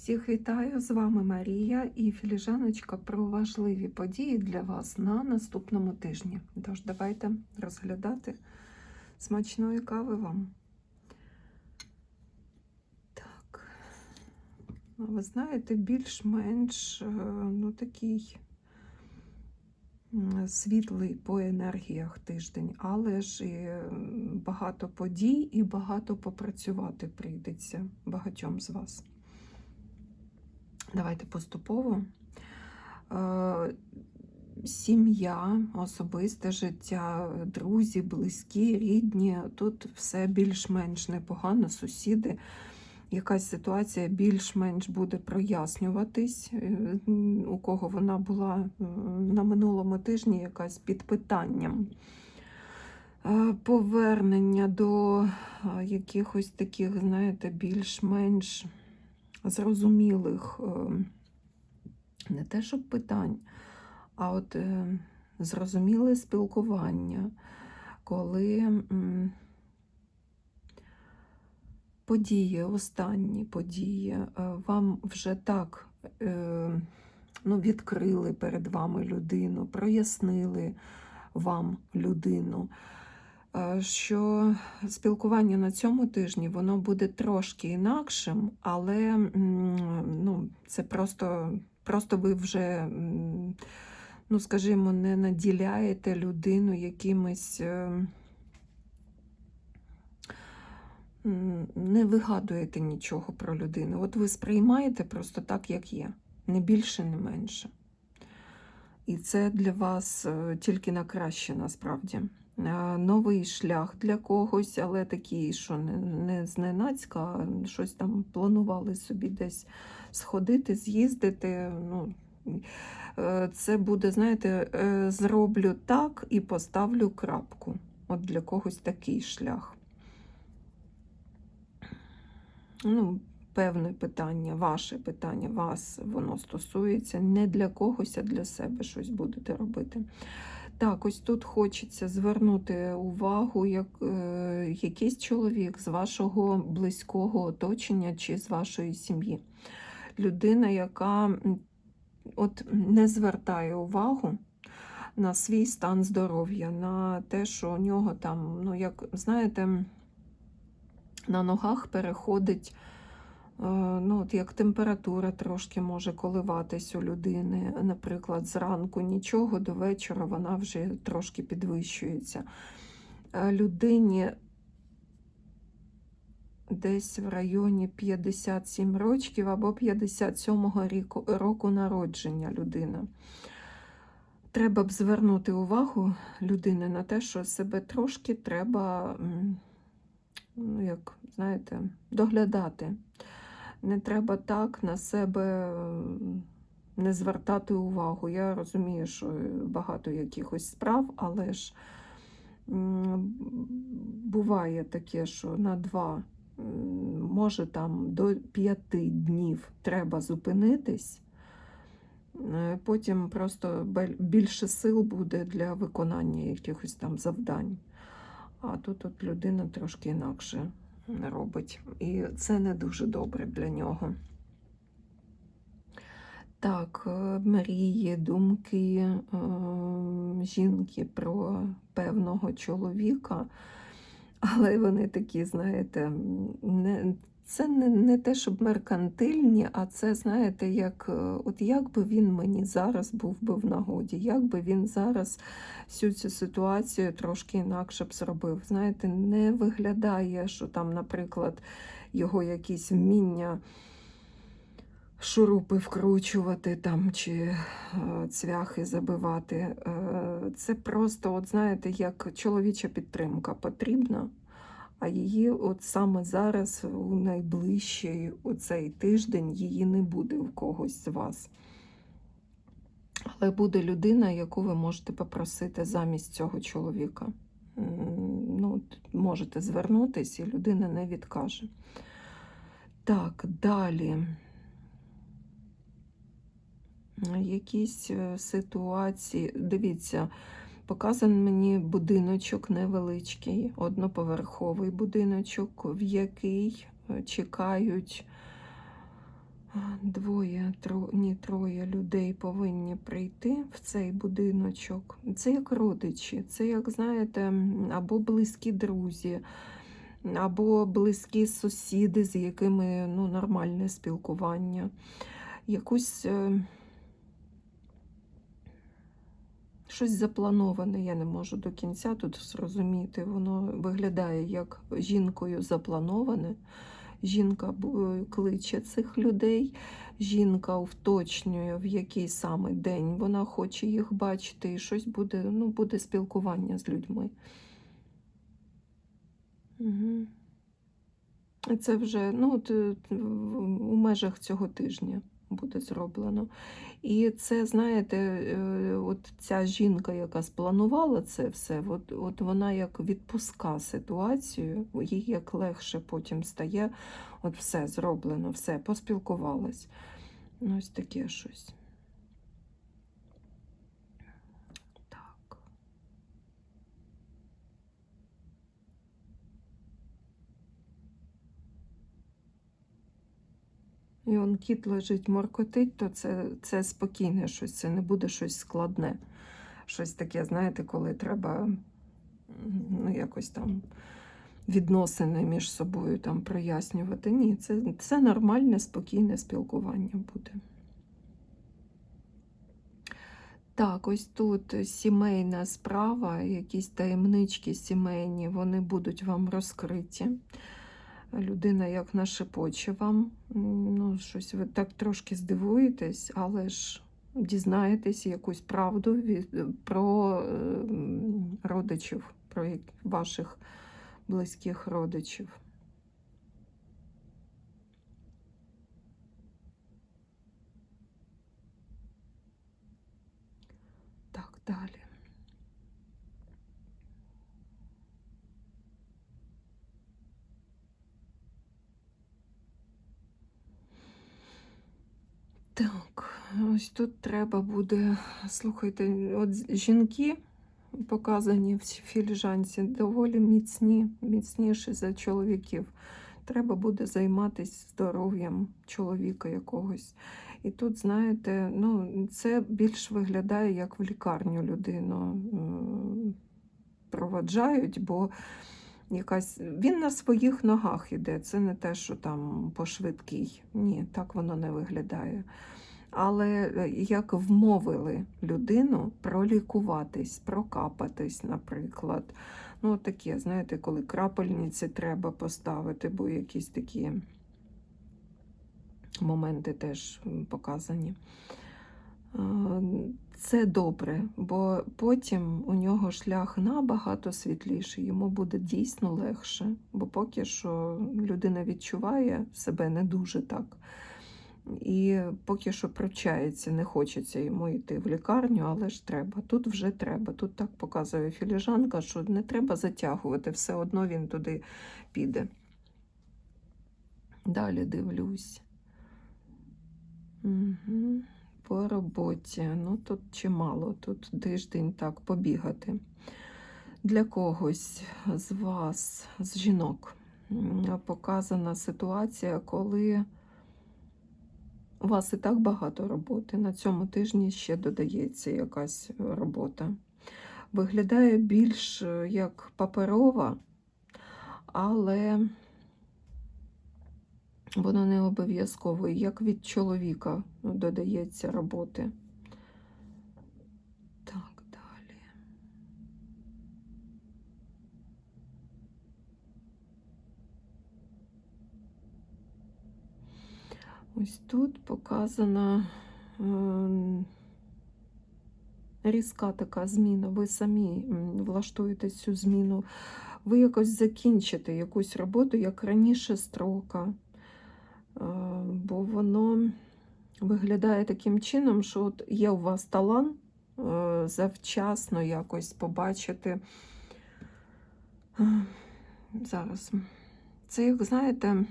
Всіх вітаю! З вами Марія і філіжаночка про важливі події для вас на наступному тижні. Тож, давайте розглядати смачної кави вам. Так, ви знаєте, більш-менш е, ну, такий світлий по енергіях тиждень, але ж і багато подій і багато попрацювати прийдеться багатьом з вас. Давайте поступово. Е, Сім'я, особисте життя, друзі, близькі, рідні. Тут все більш-менш непогано, сусіди. Якась ситуація більш-менш буде прояснюватись, е, у кого вона була е, на минулому тижні, якась під питанням. Повернення до якихось таких, знаєте, більш-менш зрозумілих, е, не те, щоб питань, а от е, зрозуміле спілкування, коли події, останні події е, вам вже так ну, відкрили перед вами людину, прояснили вам людину. Е, Що спілкування на цьому тижні воно буде трошки інакшим, але ну, це просто, просто ви вже, ну, скажімо, не наділяєте людину якимись. е, Не вигадуєте нічого про людину. От ви сприймаєте просто так, як є, не більше, не менше. І це для вас е, тільки на краще насправді. Е, Новий шлях для когось, але такий, що не, не зненацька, а щось там планували собі десь сходити, з'їздити. Ну, е, це буде, знаєте, е, зроблю так і поставлю крапку. От для когось такий шлях. Ну, певне питання, ваше питання, вас воно стосується не для когось, а для себе щось будете робити. Так, ось тут хочеться звернути увагу, як е, якийсь чоловік з вашого близького оточення чи з вашої сім'ї. Людина, яка от не звертає увагу на свій стан здоров'я, на те, що у нього там, ну, як знаєте, на ногах переходить, ну, от як температура трошки може коливатись у людини. Наприклад, зранку нічого, до вечора вона вже трошки підвищується. Е, Людині десь в районі 57 років або 57-го ріку- року народження людина. Треба б звернути увагу людини на те, що себе трошки треба, ну, як знаєте, доглядати. Не треба так на себе не звертати увагу. Я розумію, що багато якихось справ, але ж буває таке, що на два, може там до п'яти днів треба зупинитись. Е, Потім просто більше сил буде для виконання якихось там завдань. А тут от людина трошки інакше робить. І це не дуже добре для нього. Так, е, мрії, думки е, жінки про певного чоловіка, але вони такі, знаєте, не, це не, не те, щоб меркантильні, а це, знаєте, як е, от як би він мені зараз був би в нагоді, як би він зараз всю цю ситуацію трошки інакше б зробив. Знаєте, не виглядає, що там, наприклад, його якісь вміння шурупи вкручувати там чи е, цвяхи забивати. Е, це просто, от знаєте, як чоловіча підтримка потрібна. А її от саме зараз, у найближчий у цей тиждень, її не буде в когось з вас. Але буде людина, яку ви можете попросити замість цього чоловіка. Ну, можете звернутися, і людина не відкаже. Так, далі. Якісь е, ситуації. Дивіться, Показаний мені будиночок невеличкий, одноповерховий будиночок, в який е, чекають Двоє, тро, ні, троє людей повинні прийти в цей будиночок. Це як родичі, це, як знаєте, або близькі друзі, або близькі сусіди, з якими ну, нормальне спілкування. Якусь е, щось заплановане, я не можу до кінця тут зрозуміти. Воно виглядає як жінкою заплановане. Жінка кличе цих людей, жінка уточнює, в який саме день вона хоче їх бачити, і щось буде, ну, буде спілкування з людьми. Угу. Це вже ну, от, е, у межах цього тижня буде зроблено. І це, знаєте, е, от ця жінка, яка спланувала це все, от, от вона як відпуска ситуацію, їй як легше потім стає, от все зроблено, все, поспілкувалась. Ну, Ось таке щось. І он кіт лежить, моркотить, то це, це спокійне щось, це не буде щось складне. Щось таке, знаєте, коли треба ну, якось там відносини між собою там прояснювати. Ні, це, це нормальне, спокійне спілкування буде. Так, ось тут сімейна справа, якісь таємнички сімейні, вони будуть вам розкриті. Людина як нашепоче вам, ну, щось ви так трошки здивуєтесь, але ж дізнаєтесь якусь правду від, про е, родичів, про ваших близьких родичів. Так, далі. Так, ось тут треба буде, слухайте, от жінки показані в філіжанці доволі міцні, міцніші за чоловіків. Треба буде займатися здоров'ям чоловіка якогось. І тут, знаєте, ну, це більш виглядає, як в лікарню людину проваджають, бо якась він на своїх ногах іде. Це не те, що там по швидкій. Ні, так воно не виглядає. Але е, як вмовили людину пролікуватись, прокапатись, наприклад. Ну, таке, знаєте, коли крапельниці треба поставити, бо якісь такі моменти теж показані. Це добре, бо потім у нього шлях набагато світліший, йому буде дійсно легше, бо поки що людина відчуває себе не дуже так. І поки що привчається, не хочеться йому йти в лікарню, але ж треба. Тут вже треба. Тут так показує філіжанка, що не треба затягувати, все одно він туди піде. Далі дивлюсь. Угу. По роботі. Ну, тут чимало, тут тиждень так побігати. Для когось з вас, з жінок, показана ситуація, коли у вас і так багато роботи. На цьому тижні ще додається якась робота. Виглядає більш е, як паперова, але воно не обов'язково, як від чоловіка додається роботи. Так, далі. Ось тут показана ем, різка така зміна. Ви самі влаштуєте цю зміну. Ви якось закінчите якусь роботу, як раніше строка. Бо воно виглядає таким чином, що от є у вас талант е, завчасно якось побачити. Зараз. Це, як знаєте,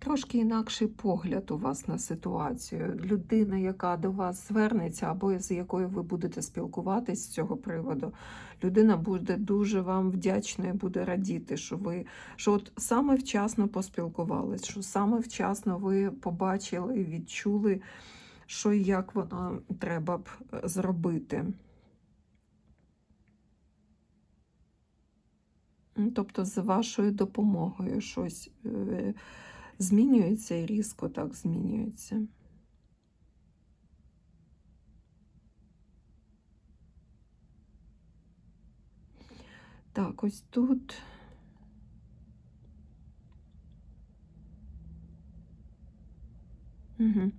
трошки інакший погляд у вас на ситуацію. Людина, яка до вас звернеться, або з якою ви будете спілкуватись з цього приводу, людина буде дуже вам вдячна і буде радіти, що ви що от саме вчасно поспілкувались, що саме вчасно ви побачили і відчули, що і як воно треба б е, зробити. Тобто з вашою допомогою щось е, змінюється і різко так змінюється. Так, ось тут. Угу.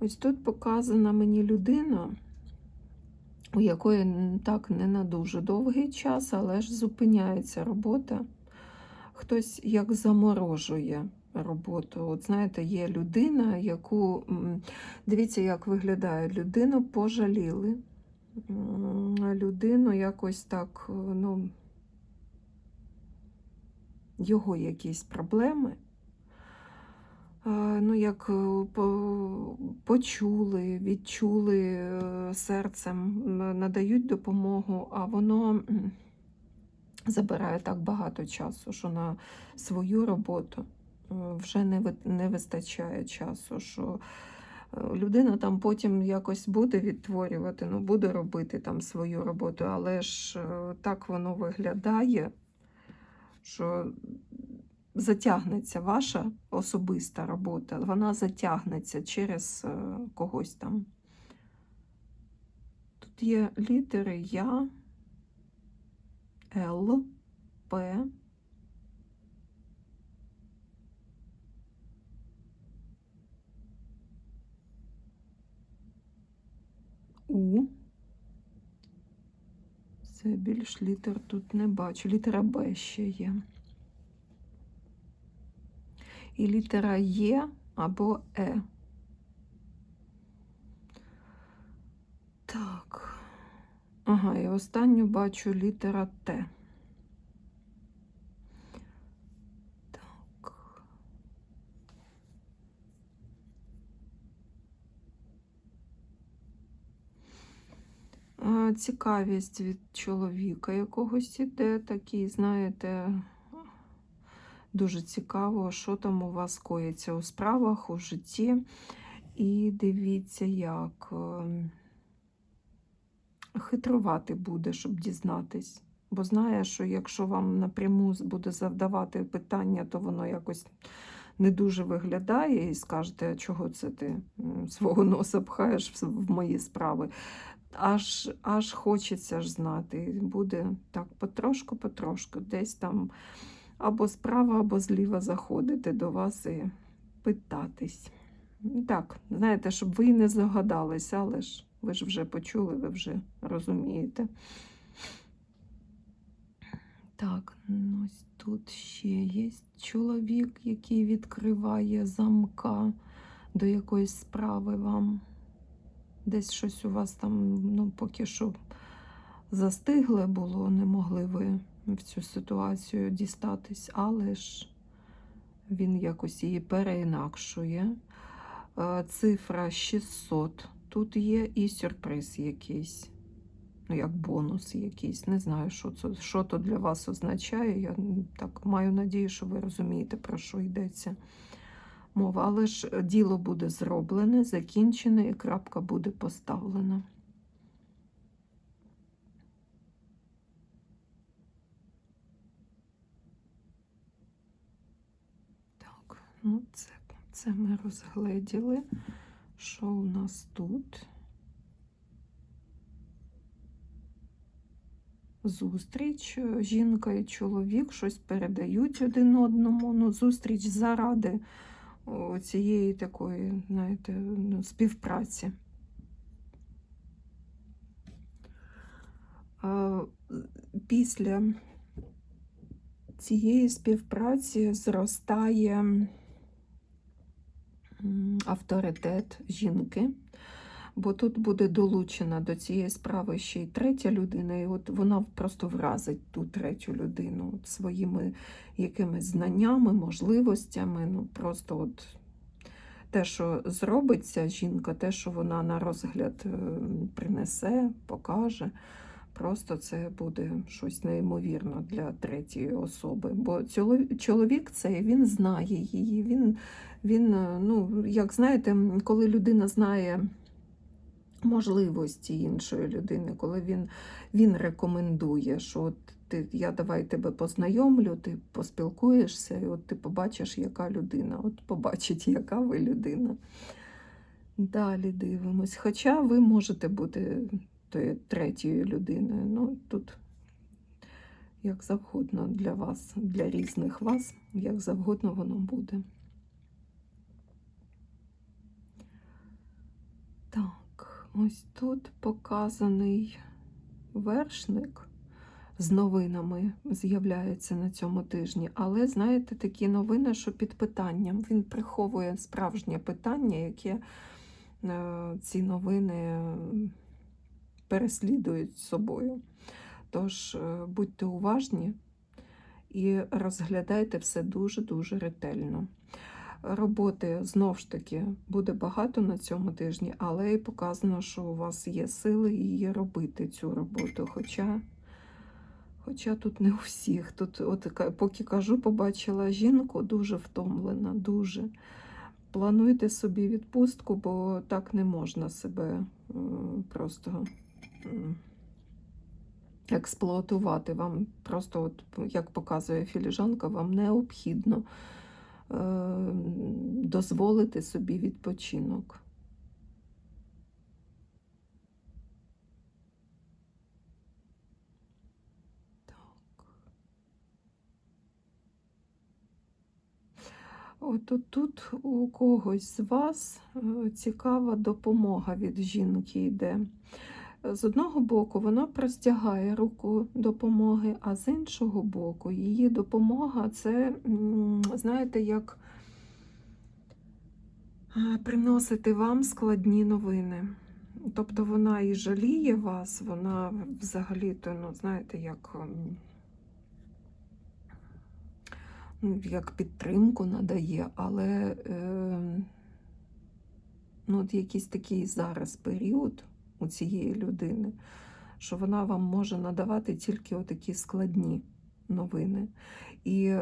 Ось тут показана мені людина, у якої так не на дуже довгий час, але ж зупиняється робота. Хтось як заморожує роботу. От знаєте, є людина, яку дивіться, як виглядає. Людину пожаліли. Людину якось так, е, ну, його якісь проблеми. е, Ну, як е, почули, відчули серцем, надають допомогу, а воно забирає так багато часу, що на свою роботу вже не, не вистачає часу, що е, людина там потім якось буде відтворювати, ну, буде робити там свою роботу, але ж е, так воно виглядає, що затягнеться ваша особиста робота, вона затягнеться через е, когось там. Тут є літери Я, Л, П. У. Це більш літер тут не бачу. Літера Б ще є. І літера Є або Е. Так. Ага, і останню бачу літера Т. Так. Цікавість від чоловіка якогось іде, такий, знаєте, дуже цікаво, що там у вас коїться у справах, у житті. І дивіться, як ем, хитрувати буде, щоб дізнатись. Бо знає, що якщо вам напряму буде завдавати питання, то воно якось не дуже виглядає, і скажете, чого це ти свого носа пхаєш в мої справи. Аж, аж хочеться ж знати. Буде так потрошку-потрошку, десь там або справа, або зліва заходити до вас і питатись. Так, знаєте, щоб ви не загадалися, але ж ви ж вже почули, ви вже розумієте. Так, ну ось тут ще є чоловік, який відкриває замка до якоїсь справи вам. Десь щось у вас там, ну, поки що застигле було, не могли ви в цю ситуацію дістатись, але ж він якось її переінакшує. Е, Цифра 600 тут є і сюрприз якийсь. Ну, як бонус якийсь. Не знаю, що це що то для вас означає. Я так маю надію, що ви розумієте, про що йдеться мова. Але ж діло буде зроблене, закінчене і крапка буде поставлена. Так, ну це, це ми розгледіли. Що у нас тут? Зустріч, жінка і чоловік щось передають один одному. Ну, зустріч заради цієї такої, знаєте, ну, співпраці. Після цієї співпраці зростає авторитет жінки. Бо тут буде долучена до цієї справи ще й третя людина, і от вона просто вразить ту третю людину своїми якимись знаннями, можливостями. Ну просто от те, що зробиться жінка, те, що вона на розгляд е, принесе, покаже. Просто це буде щось неймовірне для третьої особи. Бо чоловік цей він знає її. Він, він, е, ну, як знаєте, коли людина знає можливості іншої людини, коли він, він рекомендує, що от ти, я давай тебе познайомлю, ти поспілкуєшся, і от ти побачиш, яка людина. От побачить, яка ви людина. Далі дивимось. Хоча ви можете бути тої третьою людиною. Ну, тут як завгодно для вас, для різних вас, як завгодно воно буде. Так, ось тут показаний вершник з новинами з'являється на цьому тижні. Але, знаєте, такі новини, що під питанням. Він приховує справжнє питання, яке е, ці новини переслідують собою. Тож е, будьте уважні і розглядайте все дуже-дуже ретельно. Роботи знов ж таки буде багато на цьому тижні, але і показано, що у вас є сили її робити, цю роботу. Хоча, хоча тут не у всіх. Тут, от, поки кажу, побачила жінку дуже втомлена, дуже. Плануйте собі відпустку, бо так не можна себе е, просто експлуатувати. Вам просто, от, як показує філіжанка, вам необхідно дозволити собі відпочинок. От от тут у когось з вас е, цікава допомога від жінки йде. З одного боку, вона простягає руку допомоги, а з іншого боку, її допомога це, знаєте, як е, приносити вам складні новини. Тобто вона і жаліє вас, вона взагалі-то, ну, знаєте, як, ем, ну, як підтримку надає, але е, ну, от якийсь такий зараз період у цієї людини, що вона вам може надавати тільки отакі складні новини. І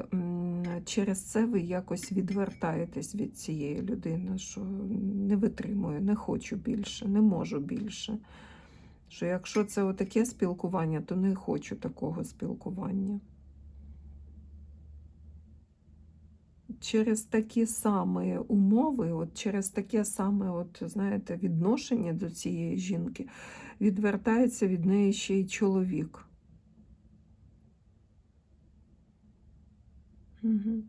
через це ви якось відвертаєтесь від цієї людини, що не витримую, не хочу більше, не можу більше. Що якщо це отаке спілкування, то не хочу такого спілкування. Через такі самі умови, от через таке саме, от, знаєте, відношення до цієї жінки, відвертається від неї ще й чоловік. Угу.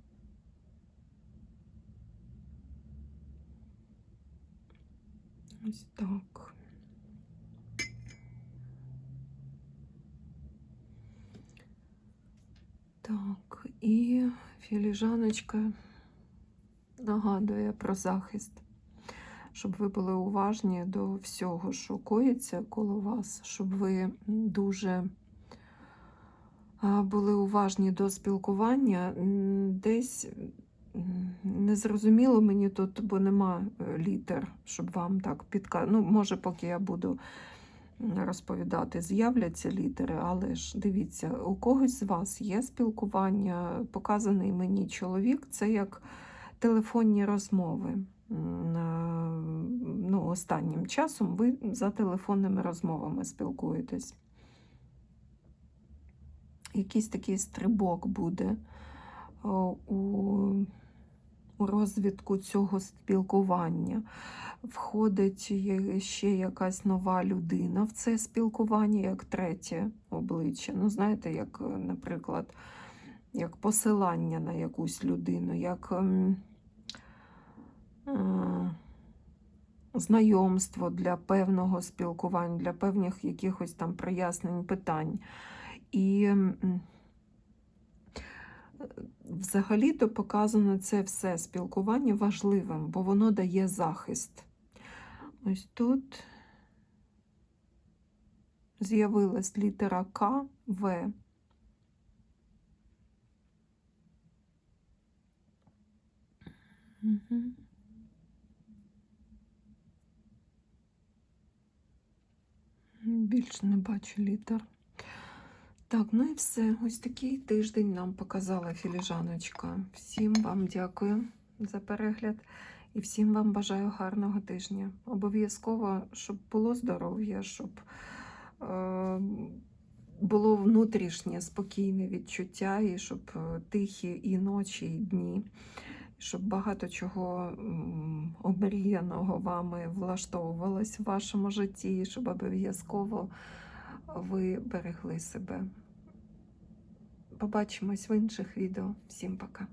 Ось так. Так, і філіжаночка нагадує про захист, щоб ви були уважні до всього, що коїться коло вас, щоб ви дуже були уважні до спілкування. Десь незрозуміло мені тут, бо нема е, літер, щоб вам так підказати. Ну, може, поки я буду розповідати, з'являться літери, але ж дивіться, у когось з вас є спілкування, показаний мені чоловік, це як телефонні розмови. Е, Ну, останнім часом ви за телефонними розмовами спілкуєтесь. Якийсь такий стрибок буде у, у розвитку цього спілкування. Входить ще якась нова людина в це спілкування, як третє обличчя. Ну, знаєте, як, е, наприклад, як посилання на якусь людину, як ем, е, знайомство для певного спілкування, для певних якихось там прояснень питань. І взагалі-то показано це все спілкування важливим, бо воно дає захист. Ось тут з'явилась літера К, В. Мгм. Більше не бачу літер. Так, ну і все. Ось такий тиждень нам показала філіжаночка. Всім вам дякую за перегляд і всім вам бажаю гарного тижня. Обов'язково, щоб було здоров'я, щоб е, було внутрішнє спокійне відчуття, і щоб е, тихі і ночі, і дні, щоб багато чого обмріяного вами влаштовувалось в вашому житті, щоб обов'язково ви берегли себе. Побачимось в інших відео. Всім пока.